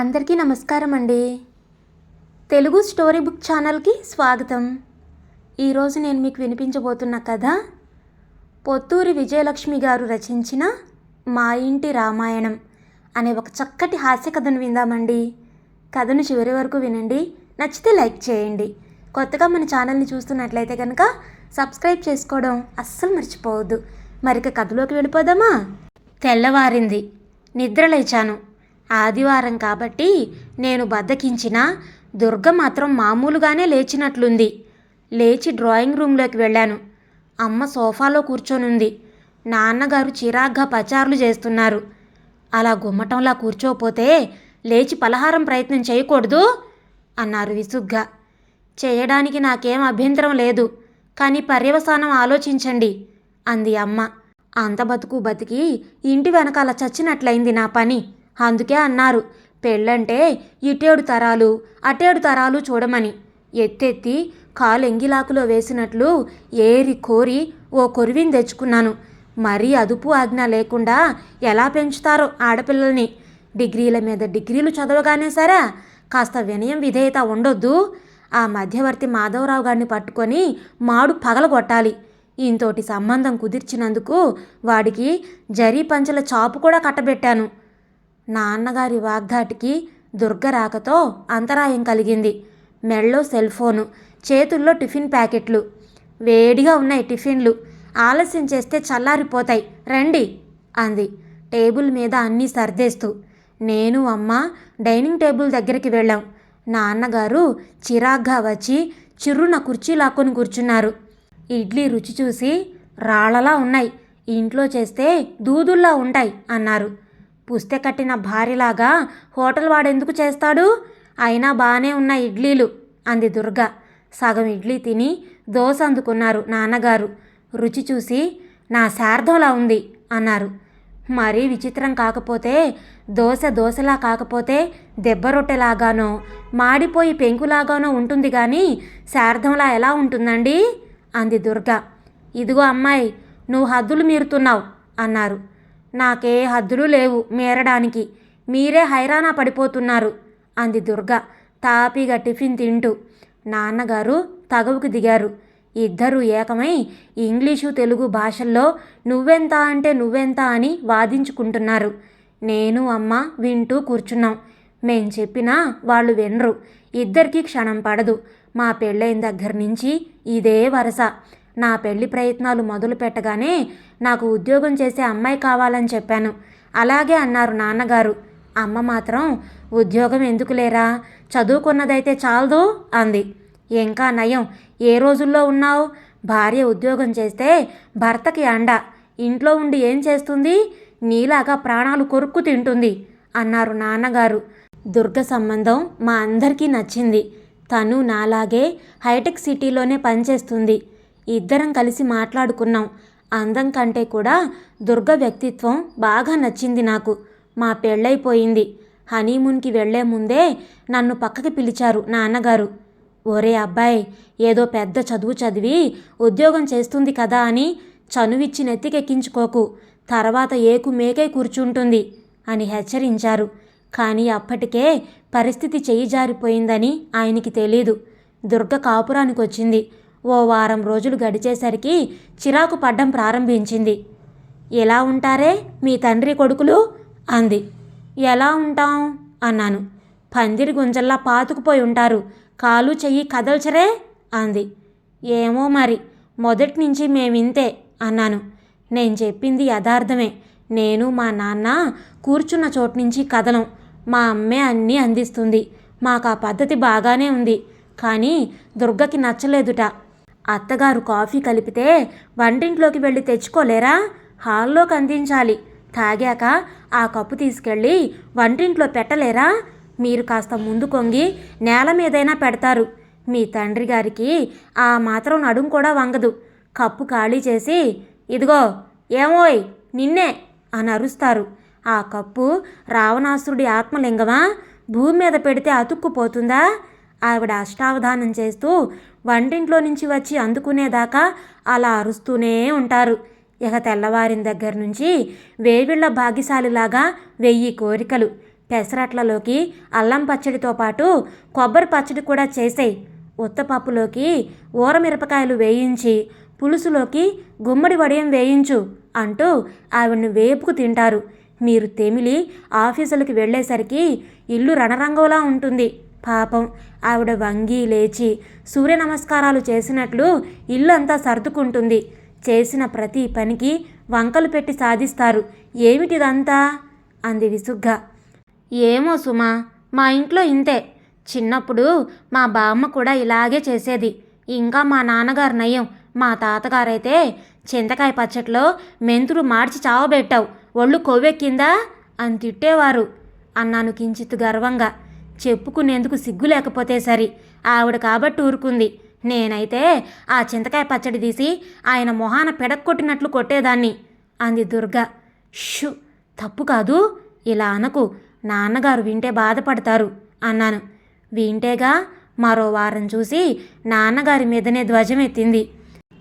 అందరికీ నమస్కారం అండి తెలుగు స్టోరీ బుక్ ఛానల్కి స్వాగతం. ఈరోజు నేను మీకు వినిపించబోతున్న కథ పొత్తూరి విజయలక్ష్మి గారు రచించిన మా ఇంటి రామాయణం అనే ఒక చక్కటి హాస్య కథను విందామండి. కథను చివరి వరకు వినండి. నచ్చితే లైక్ చేయండి. కొత్తగా మన ఛానల్ని చూస్తున్నట్లయితే కనుక సబ్స్క్రైబ్ చేసుకోవడం అస్సలు మర్చిపోవద్దు. మరిక కథలోకి వెళ్ళిపోదామా? తెల్లవారింది. నిద్ర లేచాను. ఆదివారం కాబట్టి నేను బద్దకించిన దుర్గ మాత్రం మామూలుగానే లేచినట్లుంది. లేచి డ్రాయింగ్ రూమ్లోకి వెళ్ళాను. అమ్మ సోఫాలో కూర్చొనుంది. నాన్నగారు చిరాగ్గా పచారులు చేస్తున్నారు. అలా గుమ్మటంలా కూర్చోపోతే లేచి పలహారం ప్రయత్నం చేయకూడదు? అన్నారు విసుగ్గా. చేయడానికి నాకేం అభ్యంతరం లేదు. కానీ పర్యవసానం ఆలోచించండి అంది అమ్మ. అంత బతుకు బతికి ఇంటి వెనకాల చచ్చినట్లయింది నా పని. అందుకే అన్నారు. పెళ్ళంటే ఇటేడు తరాలు అటేడు తరాలు చూడమని. ఎత్తెత్తి కాలు ఎంగిలాకులో వేసినట్లు ఏరి కోరి ఓ కొరివిని తెచ్చుకున్నాను. మరీ అదుపు ఆజ్ఞ లేకుండా ఎలా పెంచుతారో ఆడపిల్లల్ని? డిగ్రీల మీద డిగ్రీలు చదవగానే సరే కాస్త వినయం విధేయత ఉండొద్దు. ఆ మధ్యవర్తి మాధవరావు గారిని పట్టుకొని మాడు పగలగొట్టాలి. ఇంతోటి సంబంధం కుదిర్చినందుకు వాడికి జరీ పంచల చాపు కూడా కట్టబెట్టాను. నాన్నగారి వాగ్ధాటికి దుర్గ రాకతో అంతరాయం కలిగింది. మెళ్ళో సెల్ ఫోను చేతుల్లో టిఫిన్ ప్యాకెట్లు. వేడిగా ఉన్నాయి టిఫిన్లు. ఆలస్యం చేస్తే చల్లారిపోతాయి. రండి! అంది. టేబుల్ మీద అన్నీ సర్దేస్తూ. నేను అమ్మ డైనింగ్ టేబుల్ దగ్గరికి వెళ్ళాం. నాన్నగారు చిరాగ్గా వచ్చి చిర్రున కుర్చీ లాక్కొని కూర్చున్నారు. ఇడ్లీ రుచి చూసి రాళ్ళలా ఉన్నాయి. ఇంట్లో చేస్తే దూదుల్లా ఉంటాయి అన్నారు. పుస్తె కట్టిన భార్యలాగా హోటల్ వాడెందుకు చేస్తాడు? అయినా బాగానే ఉన్న ఇడ్లీలు అంది దుర్గ. సగం ఇడ్లీ తిని దోశ అందుకున్నారు నాన్నగారు. రుచి చూసి నా శార్థంలా ఉంది అన్నారు. మరీ విచిత్రం కాకపోతే దోశ దోశలా కాకపోతే దెబ్బ రొట్టెలాగానో మాడిపోయి పెంకులాగానో ఉంటుంది కానీ శార్థంలా ఎలా ఉంటుందండి? అంది దుర్గ. ఇదిగో అమ్మాయి నువ్వు హద్దులు మీరుతున్నావు అన్నారు. నాకే హద్దులు లేవు మేరడానికి. మీరే హైరానా పడిపోతున్నారు అంది దుర్గ తాపీగా టిఫిన్ తింటూ. నాన్నగారు తగవుకు దిగారు. ఇద్దరూ ఏకమై ఇంగ్లీషు తెలుగు భాషల్లో నువ్వెంత అంటే నువ్వెంత అని వాదించుకుంటున్నారు. నేను అమ్మ వింటూ కూర్చున్నాం. మేం చెప్పినా వాళ్ళు వినరు. ఇద్దరికీ క్షణం పడదు. మా పెళ్ళైన దగ్గర నుంచి ఇదే వరస. నా పెళ్ళి ప్రయత్నాలు మొదలు పెట్టగానే నాకు ఉద్యోగం చేసే అమ్మాయి కావాలని చెప్పాను. అలాగే అన్నారు నాన్నగారు. అమ్మ మాత్రం ఉద్యోగం ఎందుకు లేరా? చదువుకున్నదైతే చాలదు అంది. ఇంకా నయం? ఏ రోజుల్లో ఉన్నావు? భార్య ఉద్యోగం చేస్తే భర్తకి అండ. ఇంట్లో ఉండి ఏం చేస్తుంది? నీలాగా ప్రాణాలు కొరుక్కు తింటుంది అన్నారు నాన్నగారు. దుర్గ సంబంధం మా అందరికీ నచ్చింది. తను నాలాగే హైటెక్ సిటీలోనే పనిచేస్తుంది. ఇద్దరం కలిసి మాట్లాడుకున్నాం. అందం కంటే కూడా దుర్గ వ్యక్తిత్వం బాగా నచ్చింది నాకు. మా పెళ్ళైపోయింది. హనీమూన్కి వెళ్ళే ముందే నన్ను పక్కకి పిలిచారు నాన్నగారు. ఒరే అబ్బాయి ఏదో పెద్ద చదువు చదివి ఉద్యోగం చేస్తుంది కదా అని చనువిచ్చి నెత్తికెక్కించుకోకు. తర్వాత ఏకు మేకై కూర్చుంటుంది అని హెచ్చరించారు. కానీ అప్పటికే పరిస్థితి చెయ్యి జారిపోయిందని ఆయనకి తెలీదు. దుర్గ కాపురానికి వచ్చింది ఓ వారం రోజులు గడిచేసరికి చిరాకు పడ్డం ప్రారంభించింది. ఎలా ఉంటారే మీ తండ్రి కొడుకులు? అంది. ఎలా ఉంటాం? అన్నాను. పందిరి గుంజల్లా పాతుకుపోయి ఉంటారు. కాలు చెయ్యి కదల్చరే? అంది. ఏమో మరి మొదటి నుంచి మేమింతే అన్నాను. నేను చెప్పింది యథార్థమే. నేను మా నాన్న కూర్చున్న చోటు నుంచి కదలం. మా అమ్మే అన్నీ అందిస్తుంది. మాకు ఆ పద్ధతి బాగానే ఉంది. కానీ దుర్గకి నచ్చలేదుట. అత్తగారు కాఫీ కలిపితే వంటింట్లోకి వెళ్ళి తెచ్చుకోలేరా? హాల్లోకి అందించాలి. తాగాక ఆ కప్పు తీసుకెళ్ళి వంటింట్లో పెట్టలేరా? మీరు కాస్త ముందు కొంగి నేల మీదైనా పెడతారు. మీ తండ్రి గారికి ఆ మాత్రం నడుం కూడా వంగదు. కప్పు ఖాళీ చేసి ఇదిగో ఏమోయ్ నిన్నే అని అరుస్తారు. ఆ కప్పు రావణాసురుడి ఆత్మలింగమా? భూమి మీద పెడితే అతుక్కుపోతుందా? ఆవిడ అష్టావధానం చేస్తూ వంటింట్లో నుంచి వచ్చి అందుకునేదాకా అలా అరుస్తూనే ఉంటారు. ఇక తెల్లవారిన దగ్గర నుంచి వేవిళ్ళ భాగ్యశాలిలాగా వెయ్యి కోరికలు. పెసరట్లలోకి అల్లం పచ్చడితో పాటు కొబ్బరి పచ్చడి కూడా చేసేయి. ఉత్తపప్పులోకి ఊరమిరపకాయలు వేయించి పులుసులోకి గుమ్మడి వడియం వేయించు అంటూ ఆవిడ్ని వేపుకు తింటారు. మీరు తెమిలి ఆఫీసులకు వెళ్ళేసరికి ఇల్లు రణరంగంలా ఉంటుంది. పాపం. ఆవిడ వంగి లేచి సూర్య నమస్కారాలు చేసినట్లు ఇల్లు అంతా సర్దుకుంటుంది. చేసిన ప్రతి పనికి వంకలు పెట్టి సాధిస్తారు. ఏమిటిదంతా? అంది విసుగ్గా. ఏమో సుమా మా ఇంట్లో ఇంతే. చిన్నప్పుడు మా బామ్మ కూడా ఇలాగే చేసేది. ఇంకా మా నాన్నగారు నయం. మా తాతగారైతే చింతకాయ పచ్చట్లో మెంతులు మార్చి చావబెట్టావు. ఒళ్ళు కొవ్వెక్కిందా? అని తిట్టేవారు. అన్నాను కించిత్ గర్వంగా. చెప్పుకునేందుకు సిగ్గు లేకపోతే సరి. ఆవిడ కాబట్టి ఊరుకుంది. నేనైతే ఆ చింతకాయ పచ్చడి తీసి ఆయన మొహాన పెడక్కొట్టినట్లు కొట్టేదాన్ని అంది దుర్గ. షు తప్పు కాదు. ఇలా అనకు. నాన్నగారు వింటే బాధపడతారు అన్నాను. వింటేగా మరో వారం చూసి నాన్నగారి మీదనే ధ్వజమెత్తింది.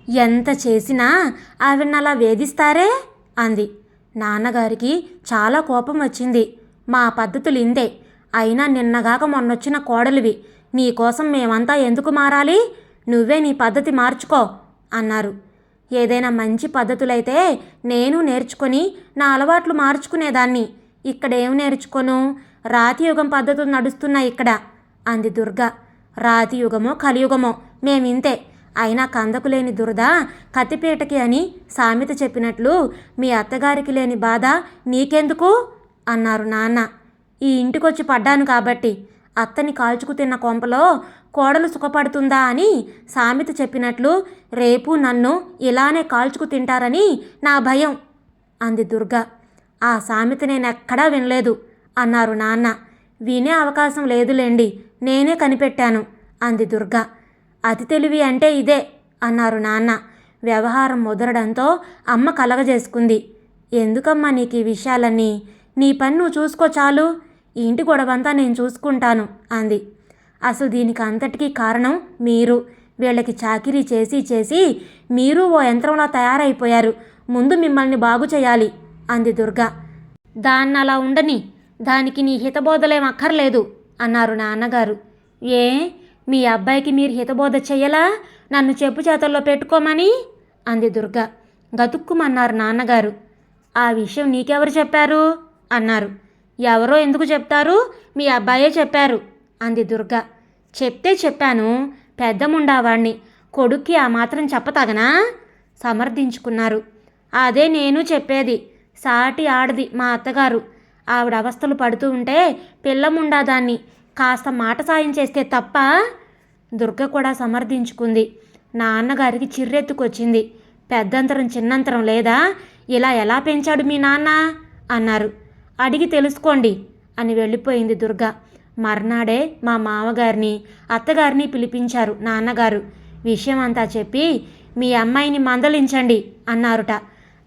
ఎంత చేసినా ఆవిడనలా వేధిస్తారే? అంది. నాన్నగారికి చాలా కోపం వచ్చింది. మా పద్ధతులు ఇందే అయినా నిన్నగాక మొన్నొచ్చిన కోడలివి. నీకోసం మేమంతా ఎందుకు మారాలి? నువ్వే నీ పద్ధతి మార్చుకో అన్నారు. ఏదైనా మంచి పద్ధతులైతే నేను నేర్చుకొని నా అలవాట్లు మార్చుకునేదాన్ని. ఇక్కడేం నేర్చుకోను? రాతి యుగం పద్ధతులు నడుస్తున్నాయి ఇక్కడ అంది దుర్గ. రాతియుగమో కలియుగమో మేమింతే. అయినా కందకు లేని దురద కత్తిపీటకి అని సామెత చెప్పినట్లు మీ అత్తగారికి లేని బాధ నీకెందుకు? అన్నారు నాన్న. ఈ ఇంటికొచ్చి పడ్డాను కాబట్టి అత్తని కాల్చుకు తిన్న కొంపలో కోడలు సుఖపడుతుందా అని సామెత చెప్పినట్లు రేపు నన్ను ఇలానే కాల్చుకు తింటారని నా భయం అంది దుర్గ. ఆ సామెత నేనెక్కడా వినలేదు అన్నారు నాన్న. వినే అవకాశం లేదులేండి నేనే కనిపెట్టాను అంది దుర్గ. అతి తెలివి అంటే ఇదే అన్నారు నాన్న. వ్యవహారం ముదరడంతో అమ్మ కలగజేసుకుంది. ఎందుకమ్మా నీకు ఈ విషయాలన్నీ? నీ పని నువ్వు చూసుకో చాలు. ఈ ఇంటి గొడవంతా నేను చూసుకుంటాను అంది. అసలు దీనికి అంతటికీ కారణం మీరు. వీళ్ళకి చాకిరీ చేసి చేసి మీరు ఓ యంత్రంలా తయారైపోయారు. ముందు మిమ్మల్ని బాగు చేయాలి అంది దుర్గా. దాన్ని అలా ఉండని దానికి నీ హితబోధలేం అక్కర్లేదు అన్నారు నాన్నగారు. ఏ? మీ అబ్బాయికి మీరు హితబోధ చెయ్యలా? నన్ను చెప్పు చేతల్లో పెట్టుకోమని? అంది దుర్గ. గతుక్కుమన్నారు నాన్నగారు. ఆ విషయం నీకెవరు చెప్పారు? అన్నారు. ఎవరో ఎందుకు చెప్తారు? మీ అబ్బాయే చెప్పారు అంది దుర్గ. చెప్తే చెప్పాను పెద్దముండావాణ్ణి. కొడుక్కి ఆ మాత్రం చెప్పతగనా? సమర్థించుకున్నారు. అదే నేను చెప్పేది సాటి ఆడది మా అత్తగారు. ఆవిడ అవస్థలు పడుతూ ఉంటే పిల్లముండా దాన్ని కాస్త మాట సాయం చేస్తే తప్ప? దుర్గ కూడా సమర్థించుకుంది. నాన్నగారికి చిర్రెత్తుకొచ్చింది. పెద్దంతరం చిన్నంతరం లేదా? ఇలా ఎలా పెంచాడు మీ నాన్న? అన్నారు. అడిగి తెలుసుకోండి అని వెళ్ళిపోయింది దుర్గ. మర్నాడే మా మామగారిని అత్తగారిని పిలిపించారు నాన్నగారు. విషయం అంతా చెప్పి మీ అమ్మాయిని మందలించండి అన్నారుట.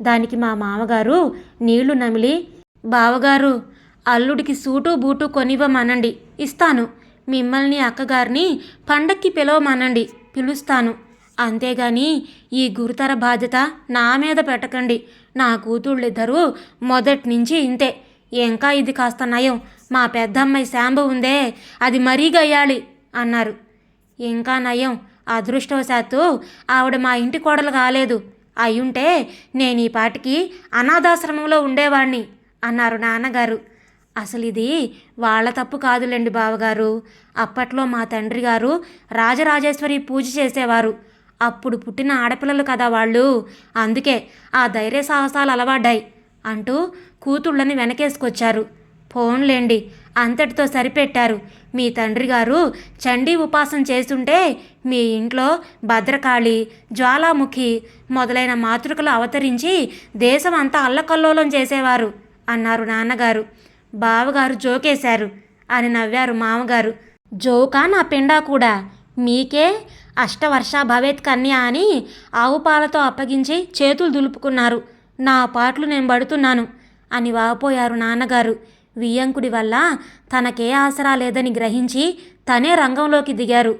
దానికి మా మామగారు నీళ్ళు నమిలి బావగారు అల్లుడికి సూటు బూటు కొనివ్వమనండి ఇస్తాను. మిమ్మల్ని అక్కగారిని పండక్కి పిలవమనండి పిలుస్తాను. అంతేగాని ఈ గురుతర బాధ్యత నా మీద పెట్టకండి. నా కూతుళ్ళిద్దరూ మొదటి నుంచి ఇంతే. ఇంకా ఇది కాస్త నయం? మా పెద్దమ్మాయి శాంబ ఉందే అది మరీ గయ్యాలి అన్నారు. ఇంకా నయం? అదృష్టవశాత్తు ఆవిడ మా ఇంటి కోడలు కాలేదు. అయ్యుంటే నేను ఈ పాటికి అనాథాశ్రమంలో ఉండేవాణ్ణి అన్నారు నాన్నగారు. అసలు ఇది వాళ్ళ తప్పు కాదులేండి బావగారు. అప్పట్లో మా తండ్రి గారు రాజరాజేశ్వరి పూజ చేసేవారు. అప్పుడు పుట్టిన ఆడపిల్లలు కదా వాళ్ళు. అందుకే ఆ ధైర్య సాహసాలు అలవాడ్డాయి అంటూ కూతుళ్ళని వెనకేసుకొచ్చారు. ఫోన్లేండి అంతటితో సరిపెట్టారు. మీ తండ్రి గారు చండీ ఉపాసన చేస్తుంటే మీ ఇంట్లో భద్రకాళి జ్వాలాముఖి మొదలైన మాతృకలు అవతరించి దేశం అంతా అల్లకల్లోలం చేసేవారు అన్నారు నాన్నగారు. బావగారు జోకేశారు అని నవ్వారు మామగారు. జోకా నా పిండా కూడా మీకే అష్టవర్ష భవేత్ కన్య అని ఆవు పాలతో అప్పగించి చేతులు దులుపుకున్నారు. నా పాటలు నేను పడుతున్నాను. అని వాపోయారు నాన్నగారు. వియ్యంకుడి వల్ల తనకే ఆసరా లేదని గ్రహించి తనే రంగంలోకి దిగారు.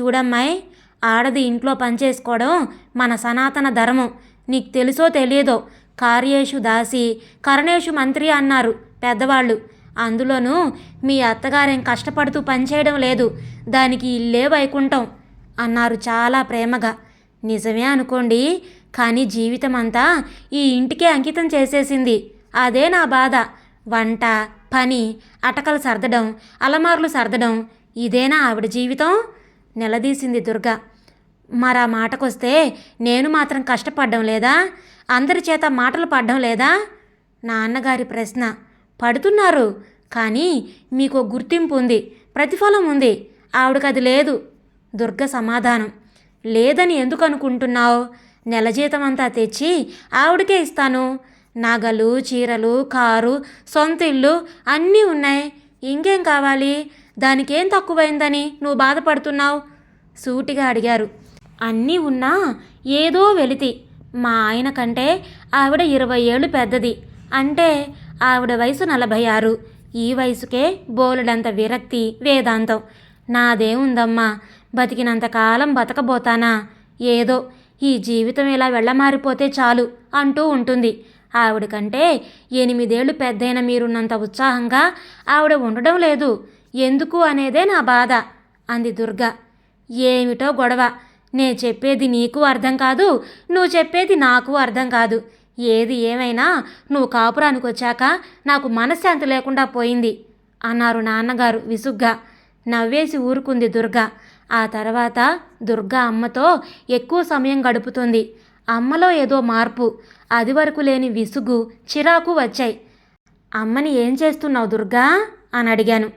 చూడమ్మాయి ఆడది ఇంట్లో పనిచేసుకోవడం మన సనాతన ధర్మం. నీకు తెలుసో తెలియదో కార్యేషు దాసి కరణేషు మంత్రి అన్నారు పెద్దవాళ్ళు. అందులోనూ మీ అత్తగారేం కష్టపడుతూ పనిచేయడం లేదు. దానికి ఇల్లే వైకుంఠం అన్నారు చాలా ప్రేమగా. నిజమే అనుకోండి కానీ జీవితం అంతా ఈ ఇంటికే అంకితం చేసేసింది. అదే నా బాధ. వంట పని అటకలు సర్దడం అలమార్లు సర్దడం ఇదేనా ఆవిడ జీవితం? నిలదీసింది దుర్గ. మరా మాటకొస్తే నేను మాత్రం కష్టపడడం లేదా? అందరి చేత మాటలు పడడం లేదా? నాన్నగారి ప్రశ్న. పడుతున్నారు. కానీ మీకు గుర్తింపు ఉంది. ప్రతిఫలం ఉంది. ఆవిడకి అది లేదు. దుర్గ సమాధానం. లేదని ఎందుకు అనుకుంటున్నావు? నెల జీతం అంతా తెచ్చి ఆవిడకే ఇస్తాను. నగలు చీరలు కారు సొంత ఇల్లు అన్నీ ఉన్నాయి. ఇంకేం కావాలి? దానికేం తక్కువైందని నువ్వు బాధపడుతున్నావు? సూటిగా అడిగారు. అన్నీ ఉన్నా ఏదో వెలితి. మా ఆయన కంటే ఆవిడ ఇరవై ఏళ్ళు పెద్దది. అంటే ఆవిడ వయసు నలభై ఆరు. ఈ వయసుకే బోలెడంత విరక్తి వేదాంతం. నాదేముందమ్మా? బతికినంత కాలం బతకబోతానా? ఏదో. ఈ జీవితం ఇలా వెళ్ళమారిపోతే చాలు అంటూ ఉంటుంది. ఆవిడ కంటే ఎనిమిదేళ్ళు పెద్దయిన మీరున్నంత ఉత్సాహంగా ఆవిడ ఉండడం లేదు. ఎందుకు అనేదే నా బాధ అంది దుర్గ. ఏమిటో గొడవ నే చెప్పేది నీకు అర్థం కాదు నువ్వు చెప్పేది నాకు అర్థం కాదు. ఏది ఏమైనా నువ్వు కాపురానికి వచ్చాక నాకు మనశ్శాంతి లేకుండా పోయింది అన్నారు నాన్నగారు విసుగ్గా. నవ్వేసి ఊరుకుంది దుర్గ. ఆ తర్వాత దుర్గా అమ్మతో ఎక్కువ సమయం గడుపుతుంది. అమ్మలో ఏదో మార్పు. అది వరకు లేని విసుగు చిరాకు వచ్చాయి. అమ్మని ఏం చేస్తున్నావు దుర్గా? అని అడిగాను.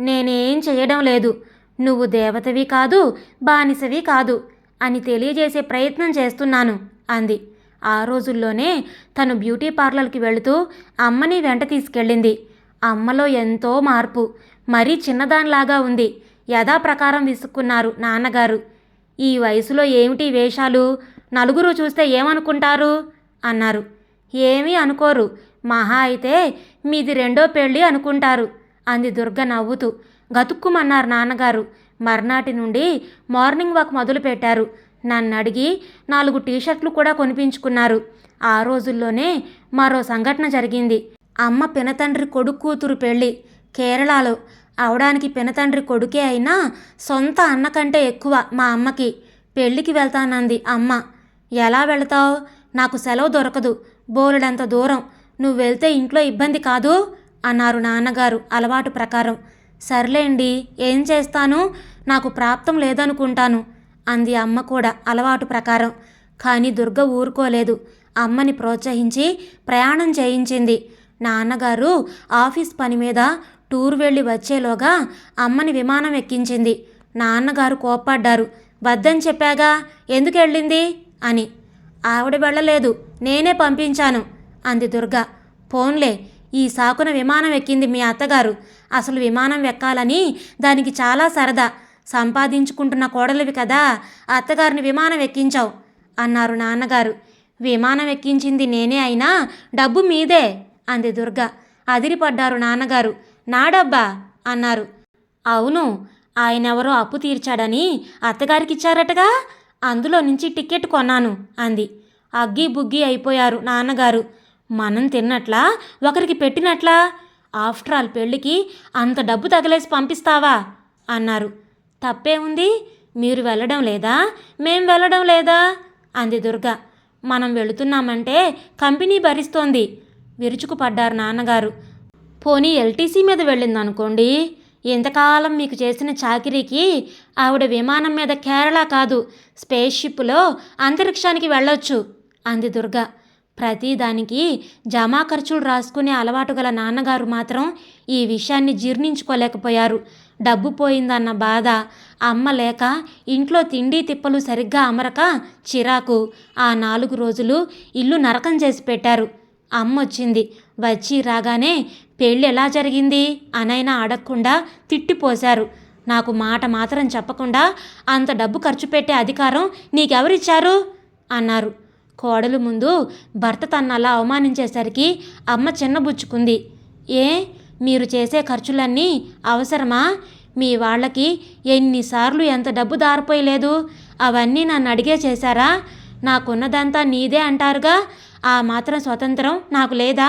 నేనేం చేయడం లేదు. నువ్వు దేవతవి కాదు బానిసవి కాదు అని తెలియజేసే ప్రయత్నం చేస్తున్నాను అంది. ఆ రోజుల్లోనే తను బ్యూటీ పార్లర్కి వెళుతూ అమ్మని వెంట తీసుకెళ్ళింది. అమ్మలో ఎంతో మార్పు. మరీ చిన్నదానిలాగా ఉంది. యథాప్రకారం విసుక్కున్నారు నాన్నగారు. ఈ వయసులో ఏమిటి వేషాలు? నలుగురు చూస్తే ఏమనుకుంటారు? అన్నారు. ఏమీ అనుకోరు. మహా అయితే మీది రెండో పెళ్ళి అనుకుంటారు అంది దుర్గ నవ్వుతూ. గతుక్కుమన్నారు నాన్నగారు. మర్నాటి నుండి మార్నింగ్ వాక్ మొదలుపెట్టారు. నన్ను అడిగి నాలుగు టీషర్ట్లు కూడా కొనిపించుకున్నారు. ఆ రోజుల్లోనే మరో సంఘటన జరిగింది. అమ్మ పినతండ్రి కొడుకు కూతురు పెళ్ళి కేరళలో. అవడానికి పినతండ్రి కొడుకే అయినా సొంత అన్న కంటే ఎక్కువ మా అమ్మకి. పెళ్ళికి వెళ్తానంది అమ్మ. ఎలా వెళతావు? నాకు సెలవు దొరకదు. బోలెడంత దూరం. నువ్వు వెళ్తే ఇంట్లో ఇబ్బంది కాదు? అన్నారు నాన్నగారు అలవాటు ప్రకారం. సర్లేండి ఏం చేస్తాను? నాకు ప్రాప్తం లేదనుకుంటాను అంది అమ్మ కూడా అలవాటు ప్రకారం. కానీ దుర్గ ఊరుకోలేదు. అమ్మని ప్రోత్సహించి ప్రయాణం చేయించింది. నాన్నగారు ఆఫీస్ పని మీద టూర్ వెళ్ళి వచ్చేలోగా అమ్మని విమానం ఎక్కించింది. నాన్నగారు కోప్పడ్డారు. వద్దని చెప్పాగా? ఎందుకు వెళ్ళింది? అని. ఆవిడ వెళ్ళలేదు. నేనే పంపించాను అంది దుర్గ. పోన్లే. ఈ సాకున విమానం ఎక్కింది మీ అత్తగారు. అసలు విమానం ఎక్కాలని దానికి చాలా సరదా. సంపాదించుకుంటున్న కోడలివి కదా. అత్తగారిని విమానం ఎక్కించావు అన్నారు నాన్నగారు. విమానం ఎక్కించింది నేనే అయినా డబ్బు మీదే అంది దుర్గ. అదిరిపడ్డారు నాన్నగారు. నా డబ్బా అన్నారు. అవును. ఆయనెవరో అప్పు తీర్చాడని అత్తగారికి ఇచ్చారటగా అందులో నుంచి టికెట్ కొన్నాను అంది. అగ్గి బుగ్గి అయిపోయారు నాన్నగారు. మనం తిన్నట్లా? ఒకరికి పెట్టినట్లా? ఆఫ్టర్ ఆల్ పెళ్ళికి అంత డబ్బు తగలేసి పంపిస్తావా? అన్నారు. తప్పే ఉంది. మీరు వెళ్ళడం లేదా? మేం వెళ్ళడం లేదా? అంది దుర్గ. మనం వెళుతున్నామంటే కంపెనీ భరిస్తోంది. విరుచుకుపడ్డారు నాన్నగారు. పోనీ ఎల్టీసీ మీద వెళ్ళిందనుకోండి? ఇంతకాలం మీకు చేసిన చాకిరీకి ఆవిడ విమానం మీద కేరళ కాదు స్పేస్ షిప్లో అంతరిక్షానికి వెళ్ళొచ్చు అంది దుర్గ. ప్రతిదానికి జమా ఖర్చులు రాసుకునే అలవాటు గల నాన్నగారు మాత్రం ఈ విషయాన్ని జీర్ణించుకోలేకపోయారు. డబ్బు పోయిందన్న బాధ అమ్మ లేక ఇంట్లో తిండి తిప్పలు సరిగ్గా అమరక చిరాకు ఆ నాలుగు రోజులు ఇల్లు నరకం చేసి పెట్టారు. అమ్మ వచ్చింది వచ్చి రాగానే పెళ్ళి ఎలా జరిగింది? అనైనా అడగకుండా తిట్టిపోశారు. నాకు మాట మాత్రం చెప్పకుండా అంత డబ్బు ఖర్చు పెట్టే అధికారం నీకెవరిచ్చారు? అన్నారు. కోడలు ముందు భర్త తన్నలా అవమానించేసరికి అమ్మ చిన్నబుచ్చుకుంది ఏ? మీరు చేసే ఖర్చులన్నీ అవసరమా? మీ వాళ్ళకి ఎన్నిసార్లు ఎంత డబ్బు దారిపోయలేదు? అవన్నీ నన్ను అడిగే చేశారా? నాకున్నదంతా నీదే అంటారుగా? ఆ మాత్రం స్వతంత్రం నాకు లేదా?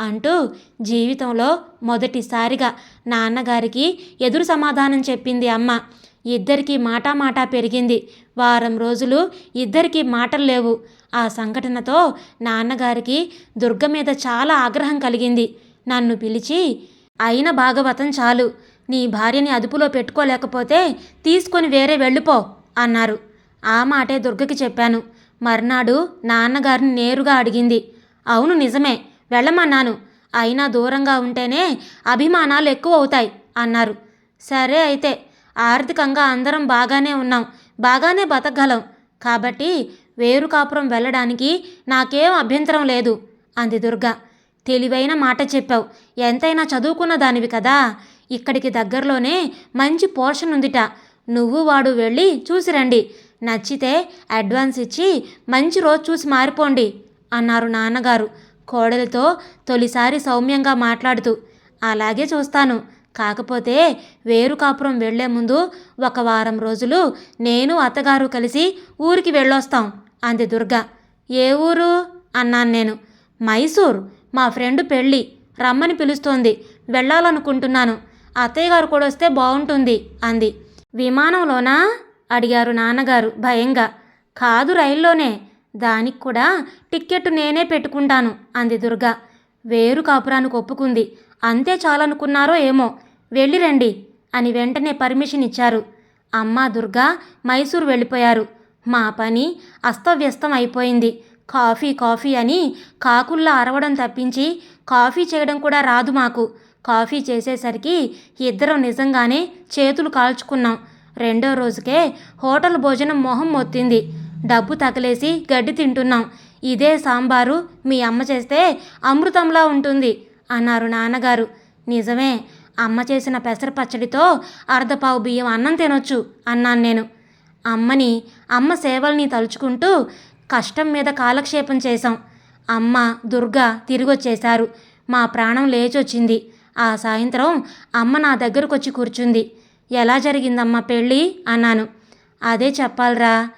అంటూ జీవితంలో మొదటిసారిగా నాన్నగారికి ఎదురు సమాధానం చెప్పింది అమ్మ. ఇద్దరికీ మాటా మాటా పెరిగింది. వారం రోజులు ఇద్దరికీ మాటలు లేవు. ఆ సంఘటనతో నాన్నగారికి దుర్గ మీద చాలా ఆగ్రహం కలిగింది. నన్ను పిలిచి అయిన భాగవతం చాలు. నీ భార్యని అదుపులో పెట్టుకోలేకపోతే తీసుకొని వేరే వెళ్ళిపో అన్నారు. ఆ మాటే దుర్గకి చెప్పాను. మర్నాడు నాన్నగారిని నేరుగా అడిగింది. అవును నిజమే. వెళ్ళమన్నాను. అయినా దూరంగా ఉంటేనే అభిమానాలు ఎక్కువ అవుతాయి అన్నారు. సరే అయితే ఆర్థికంగా అందరం బాగానే ఉన్నాం. బాగానే బతకగలం. కాబట్టి వేరు కాపురం వెళ్ళడానికి నాకేం అభ్యంతరం లేదు అంది దుర్గ. తెలివైన మాట చెప్పావు. ఎంతైనా చదువుకున్న దానివి కదా. ఇక్కడికి దగ్గరలోనే మంచి పోర్షన్ ఉందిట. నువ్వు వాడు వెళ్ళి చూసి రండి. నచ్చితే అడ్వాన్స్ ఇచ్చి మంచి రోజు చూసి మారిపోండి అన్నారు నాన్నగారు. కోడలితో తొలిసారి సౌమ్యంగా మాట్లాడుతూ అలాగే చూస్తాను. కాకపోతే వేరు కాపురం వెళ్ళే ముందు ఒక వారం రోజులు నేను అత్తగారు కలిసి ఊరికి వెళ్ళొస్తాం అంది దుర్గ. ఏ ఊరు? అన్నాను నేను. మైసూర్. మా ఫ్రెండ్ పెళ్ళి. రమ్మని పిలుస్తోంది. వెళ్ళాలనుకుంటున్నాను. అత్తయ్య గారు కూడా వస్తే బాగుంటుంది అంది. విమానంలోనా? అడిగారు నాన్నగారు భయంగా. కాదు రైల్లోనే. దానికి కూడా టిక్కెట్ నేనే పెట్టుకుంటాను అంది దుర్గ. వేరు కాపురానికి ఒప్పుకుంది. అంతే చాలనుకున్నారో ఏమో. వెళ్ళి రండి అని వెంటనే పర్మిషన్ ఇచ్చారు. అమ్మ దుర్గా మైసూరు వెళ్ళిపోయారు. మా పని అస్తవ్యస్తం అయిపోయింది. కాఫీ కాఫీ అని కాకుల్లా అరవడం తప్పించి కాఫీ చేయడం కూడా రాదు మాకు. కాఫీ చేసేసరికి ఇద్దరం నిజంగానే చేతులు కాల్చుకున్నాం. రెండో రోజుకే హోటల్ భోజనం మొహం మొత్తింది. డబ్బు తగలేసి గడ్డి తింటున్నాం. ఇదే సాంబారు మీ అమ్మ చేస్తే అమృతంలా ఉంటుంది అన్నారు నాన్నగారు. నిజమే అమ్మ చేసిన పెసర పచ్చడితో అర్ధపావు బియ్యం అన్నం తినొచ్చు అన్నాను నేను. అమ్మని అమ్మ సేవల్ని తలుచుకుంటూ కష్టం మీద కాలక్షేపం చేశాం. అమ్మ దుర్గా తిరిగొచ్చేశారు. మా ప్రాణం లేచొచ్చింది. ఆ సాయంత్రం అమ్మ నా దగ్గరకు వచ్చి కూర్చుంది. ఎలా జరిగిందమ్మా పెళ్ళి? అన్నాను. అదే చెప్పాలరా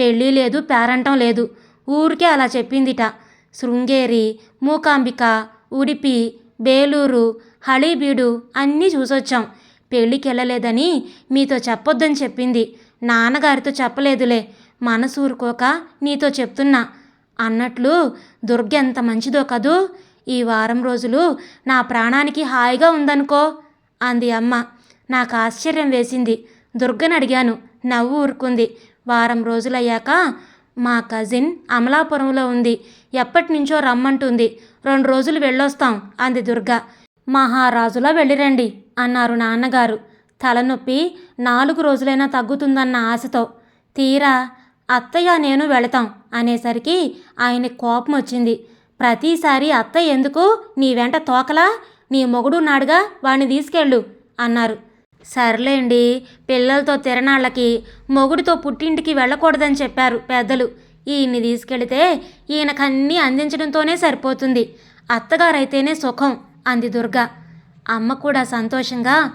పెళ్ళి లేదు పేరంటం లేదు. ఊరికే అలా చెప్పిందిట. శృంగేరి మూకాంబిక ఉడిపి బేలూరు హళీబీడు అన్నీ చూసొచ్చాం. పెళ్ళికి వెళ్ళలేదని మీతో చెప్పొద్దని చెప్పింది. నాన్నగారితో చెప్పలేదులే. మనసు ఊరుకోక నీతో చెప్తున్నా. అన్నట్లు దుర్గ ఎంత మంచిదో కదూ? ఈ వారం రోజులు నా ప్రాణానికి హాయిగా ఉందనుకో అంది అమ్మ. నాకు ఆశ్చర్యం వేసింది. దుర్గని అడిగాను. నవ్వు ఊరుకుంది. వారం రోజులయ్యాక మా కజిన్ అమలాపురంలో ఉంది. ఎప్పటి నుంచో రమ్మంటుంది. రెండు రోజులు వెళ్ళొస్తాం అంది దుర్గ. మహారాజులా వెళ్ళిరండి అన్నారు నాన్నగారు. తలనొప్పి నాలుగు రోజులైనా తగ్గుతుందన్న ఆశతో. తీరా అత్తయ్య నేను వెళతాం అనేసరికి ఆయన కోపం వచ్చింది. ప్రతిసారి అత్తయ్య ఎందుకు నీ వెంట తోకలా? నీ మొగుడు నాడుగా వాణ్ణి తీసుకెళ్ళు అన్నారు. సర్లేండి పిల్లలతో తిరణాళ్ళకి మొగుడితో పుట్టింటికి వెళ్ళకూడదని చెప్పారు పెద్దలు. ఈయన్ని తీసుకెళితే ఈయనకన్నీ అందించడంతోనే సరిపోతుంది. అత్తగారైతేనే సుఖం అంది దుర్గ. అమ్మ కూడా సంతోషంగా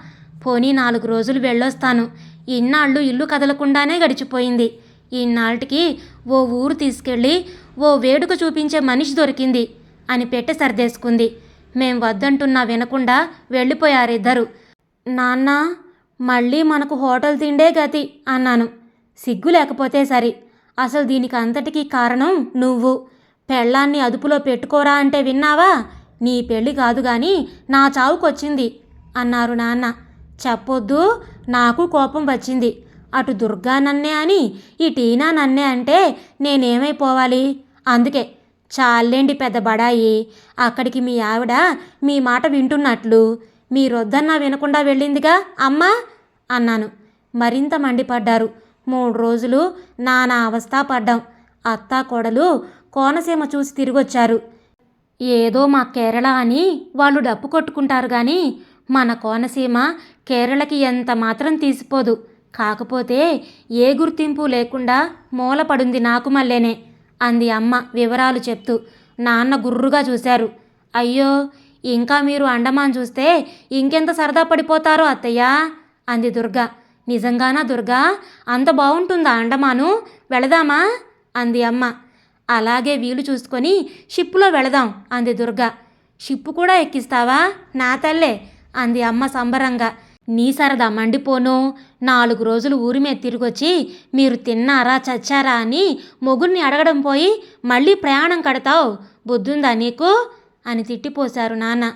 పోనీ నాలుగు రోజులు వెళ్ళొస్తాను. ఇన్నాళ్ళు ఇల్లు కదలకుండానే గడిచిపోయింది. ఇన్నాళ్ళకి ఓ ఊరు తీసుకెళ్ళి ఓ వేడుక చూపించే మనిషి దొరికింది అని పెట్టె సర్దేసుకుంది. మేం వద్దంటున్నా వినకుండా వెళ్ళిపోయారిద్దరు. నాన్న మళ్ళీ మనకు హోటల్ తిండే గతి అన్నాను. సిగ్గు లేకపోతే సరి. అసలు దీనికి అంతటికీ కారణం నువ్వు. పెళ్ళాన్ని అదుపులో పెట్టుకోరా అంటే విన్నావా? నీ పెళ్ళి కాదు కానీ నా చావుకొచ్చింది అన్నారు నాన్న. చెప్పొద్దు నాకు కోపం వచ్చింది. అటు దుర్గా నన్నే అని ఈ టీనా నన్నే అంటే నేనేమైపోవాలి? అందుకే చాలేండి పెద్ద బడాయి. అక్కడికి మీ ఆవిడ మీ మాట వింటున్నట్లు. మీరొద్దన్నా వినకుండా వెళ్ళిందిగా? అమ్మా! అన్నాను. మరింత మండిపడ్డారు. మూడు రోజులు నానా అవస్థ పడ్డాం. అత్తా కోడలు కోనసీమ చూసి తిరిగొచ్చారు. ఏదో మా కేరళ అని వాళ్ళు డప్పు కొట్టుకుంటారు కానీ మన కోనసీమ కేరళకి ఎంత మాత్రం తీసిపోదు. కాకపోతే ఏ గుర్తింపు లేకుండా మూలపడుంది నాకు మళ్ళేనే అంది అమ్మ వివరాలు చెప్తూ. నాన్న గుర్రుగా చూశారు. అయ్యో! ఇంకా మీరు అండమాన్ చూస్తే ఇంకెంత సరదా పడిపోతారో అత్తయ్య అంది దుర్గా. నిజంగానా దుర్గా? అంత బాగుంటుందా అండమాను? వెళదామా? అంది అమ్మ. అలాగే వీలు చూసుకొని షిప్పులో వెళదాం అంది దుర్గా. షిప్పు కూడా ఎక్కిస్తావా? నా తల్లే అంది అమ్మ సంబరంగా. నీ సరదా మండిపోను. నాలుగు రోజులు ఊరి మీద తిరిగొచ్చి మీరు తిన్నారా చచ్చారా అని మొగుడిని అడగడం పోయి మళ్ళీ ప్రయాణం కడతావు. బుద్ధుందా నీకు? అని తిట్టిపోశారు నాన్న.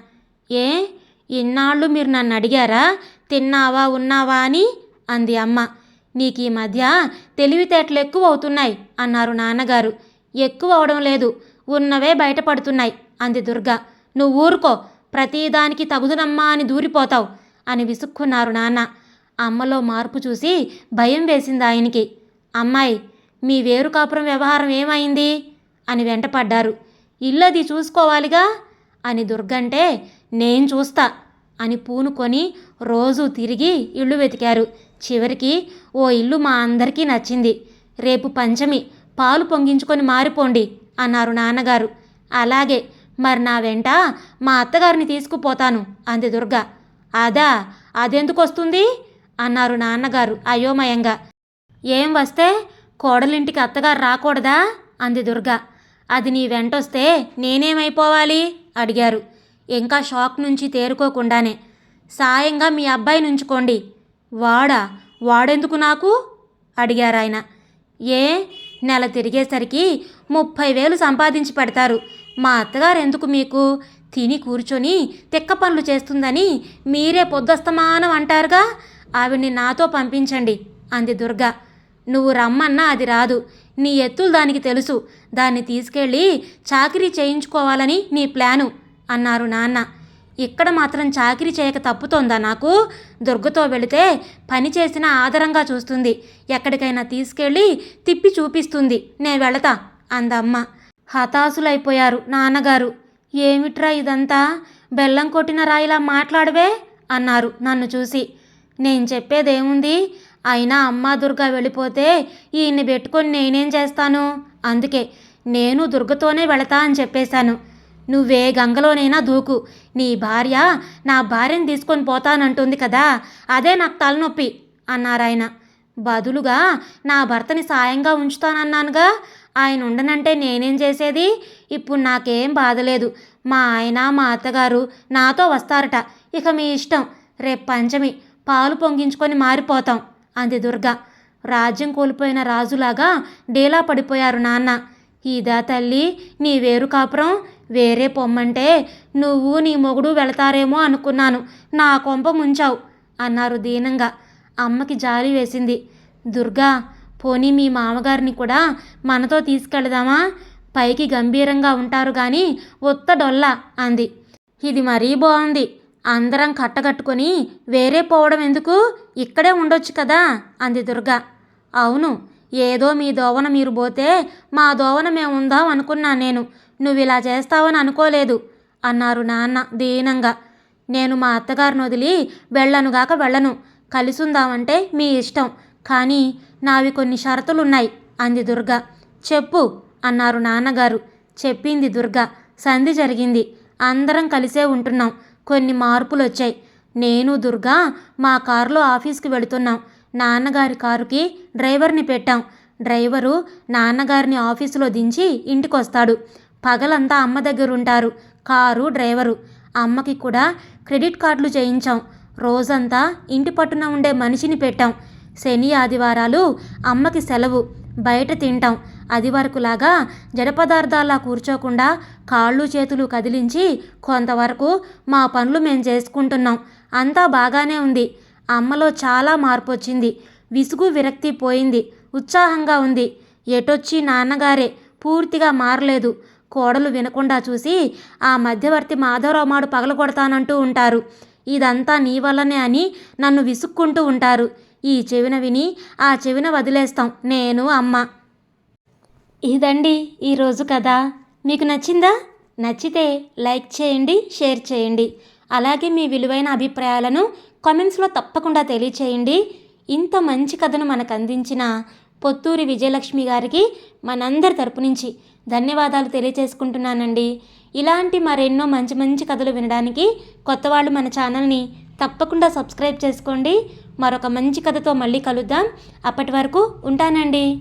ఏ? ఇన్నాళ్ళు మీరు నన్ను అడిగారా తిన్నావా ఉన్నావా అని? అంది అమ్మ. నీకు ఈ మధ్య తెలివితేటలు ఎక్కువ అవుతున్నాయి అన్నారు నాన్నగారు. ఎక్కువ అవడం లేదు ఉన్నవే బయటపడుతున్నాయి అంది దుర్గా. నువ్వు ఊరుకో ప్రతిదానికి తగుదునమ్మా అని దూరిపోతావు అని విసుక్కున్నారు నాన్న. అమ్మలో మార్పు చూసి భయం వేసింది ఆయనకి. అమ్మాయి మీ వేరు కాపురం వ్యవహారం ఏమైంది? అని వెంటపడ్డారు. ఇల్లది చూసుకోవాలిగా? అని దుర్గంటే నేను చూస్తా అని పూనుకొని రోజు తిరిగి ఇల్లు వెతికారు. చివరికి ఓ ఇల్లు మా అందరికీ నచ్చింది. రేపు పంచమి పాలు పొంగించుకొని మారిపోండి అన్నారు నాన్నగారు. అలాగే మరి నా వెంట మా అత్తగారిని తీసుకుపోతాను అంది దుర్గ. అదా అదెందుకు వస్తుంది అన్నారు నాన్నగారు అయోమయంగా. ఏం వస్తే కోడలింటికి అత్తగారు రాకూడదా? అంది దుర్గ. అది నీ వెంటొస్తే నేనేమైపోవాలి? అడిగారు. ఇంకా షాక్ నుంచి తేరుకోకుండానే. సాయంగా మీ అబ్బాయి నుంచుకోండి వాడా? వాడెందుకు నాకు? అడిగారు ఆయన. ఏ? నెల తిరిగేసరికి ముప్పై వేలు సంపాదించి పెడతారు. మా అత్తగారు ఎందుకు మీకు? తిని కూర్చొని తిక్క పనులు చేస్తుందని మీరే పొద్దస్తమానం అంటారుగా? ఆవిడ్ని నాతో పంపించండి అంది దుర్గా. నువ్వు రమ్మన్నా అది రాదు. నీ ఎత్తులు దానికి తెలుసు. దాన్ని తీసుకెళ్ళి చాకిరీ చేయించుకోవాలని నీ ప్లాను అన్నారు నాన్న. ఇక్కడ మాత్రం చాకిరీ చేయక తప్పుతోందా నాకు? దుర్గతో వెళితే పని చేసిన ఆదరంగా చూస్తుంది. ఎక్కడికైనా తీసుకెళ్ళి తిప్పి చూపిస్తుంది. నే వెళతా అందమ్మ. హతాశులైపోయారు నాన్నగారు. ఏమిట్రా ఇదంతా? బెల్లం కొట్టిన రాయిలా మాట్లాడవే? అన్నారు నన్ను చూసి. నేను చెప్పేదేముంది? అయినా అమ్మా దుర్గా వెళ్ళిపోతే ఈయన్ని పెట్టుకొని నేనేం చేస్తాను? అందుకే నేను దుర్గతోనే వెళతా అని చెప్పేశాను. నువ్వే గంగలోనైనా దూకు. నీ భార్య నా భార్యను తీసుకొని పోతానంటుంది కదా అదే నాకు తలనొప్పి అన్నారాయన బదులుగా నా భర్తని సాయంగా ఉంచుతానన్నానుగా. ఆయన ఉండనంటే నేనేం చేసేది? ఇప్పుడు నాకేం బాధలేదు. మా ఆయన మా అత్తగారు నాతో వస్తారట. ఇక మీ ఇష్టం. రేపు పంచమి పాలు పొంగించుకొని మారిపోతాం. అంది దుర్గ. రాజ్యం కోల్పోయిన రాజులాగా డేలా పడిపోయారు నాన్న. ఇదా తల్లి నీ వేరు కాపురం వేరే పొమ్మంటే నువ్వు నీ మొగుడు వెళతారేమో అనుకున్నాను. నా కొంప ముంచావు అన్నారు దీనంగా. అమ్మకి జాలి వేసింది. దుర్గా పోనీ మీ మామగారిని కూడా మనతో తీసుకెళదామా? పైకి గంభీరంగా ఉంటారు కానీ ఒత్త డొల్ల అంది. ఇది మరీ బాగుంది అందరం కట్టగట్టుకొని వేరే పోవడం ఎందుకు? ఇక్కడే ఉండొచ్చు కదా? అంది దుర్గా. అవును ఏదో మీ దోవన మీరు పోతే మా దోవన మేము ఉందాం అనుకున్నా నేను. నువ్వు ఇలా చేస్తావని అనుకోలేదు అన్నారు నాన్న దీనంగా. నేను మా అత్తగారిని వదిలి వెళ్ళనుగాక వెళ్ళను. కలిసుందామంటే మీ ఇష్టం కానీ నావి కొన్ని షరతులున్నాయి అంది దుర్గ. చెప్పు అన్నారు నాన్నగారు. చెప్పింది దుర్గ. సంధి జరిగింది. అందరం కలిసే ఉంటున్నాం. కొన్ని మార్పులు వచ్చాయి నేను దుర్గా మా కారులో ఆఫీస్కి వెళుతున్నాం. నాన్నగారి కారుకి డ్రైవర్ని పెట్టాం. డ్రైవరు నాన్నగారిని ఆఫీసులో దించి ఇంటికొస్తాడు. పగలంతా అమ్మ దగ్గర ఉంటారు కారు డ్రైవరు. అమ్మకి కూడా క్రెడిట్ కార్డులు చేయించాం. రోజంతా ఇంటి పట్టున ఉండే మనిషిని పెట్టాం. శని ఆదివారాలు అమ్మకి సెలవు. బయట తింటాం. అది వరకులాగా జడ పదార్థాలా కూర్చోకుండా కాళ్ళు చేతులు కదిలించి కొంతవరకు మా పనులు మేము చేసుకుంటున్నాం. అంతా బాగానే ఉంది. అమ్మలో చాలా మార్పు వచ్చింది విసుగు విరక్తి పోయింది. ఉత్సాహంగా ఉంది. ఎటొచ్చి నాన్నగారే? పూర్తిగా మారలేదు. కోడలు వినకుండా చూసి ఆ మధ్యవర్తి మాధవరావు మాడు పగలగొడతానంటూ ఉంటారు. ఇదంతా నీ వల్లనే అని నన్ను విసుక్కుంటూ ఉంటారు. ఈ చెవిన విని ఆ చెవిన వదిలేస్తాం. నేను అమ్మ. ఇదండి ఈరోజు కథ. మీకు నచ్చిందా? నచ్చితే లైక్ చేయండి షేర్ చేయండి. అలాగే మీ విలువైన అభిప్రాయాలను కామెంట్స్లో తప్పకుండా తెలియచేయండి. ఇంత మంచి కథను మనకు అందించిన పొత్తూరి విజయలక్ష్మి గారికి మనందరి తరపు నుంచి ధన్యవాదాలు తెలియచేసుకుంటున్నానండి. ఇలాంటి మరెన్నో మంచి మంచి కథలు వినడానికి కొత్త వాళ్ళు మన ఛానల్ని తప్పకుండా సబ్స్క్రైబ్ చేసుకోండి. మరొక మంచి కథతో మళ్ళీ కలుద్దాం. అప్పటి వరకు ఉంటానండి.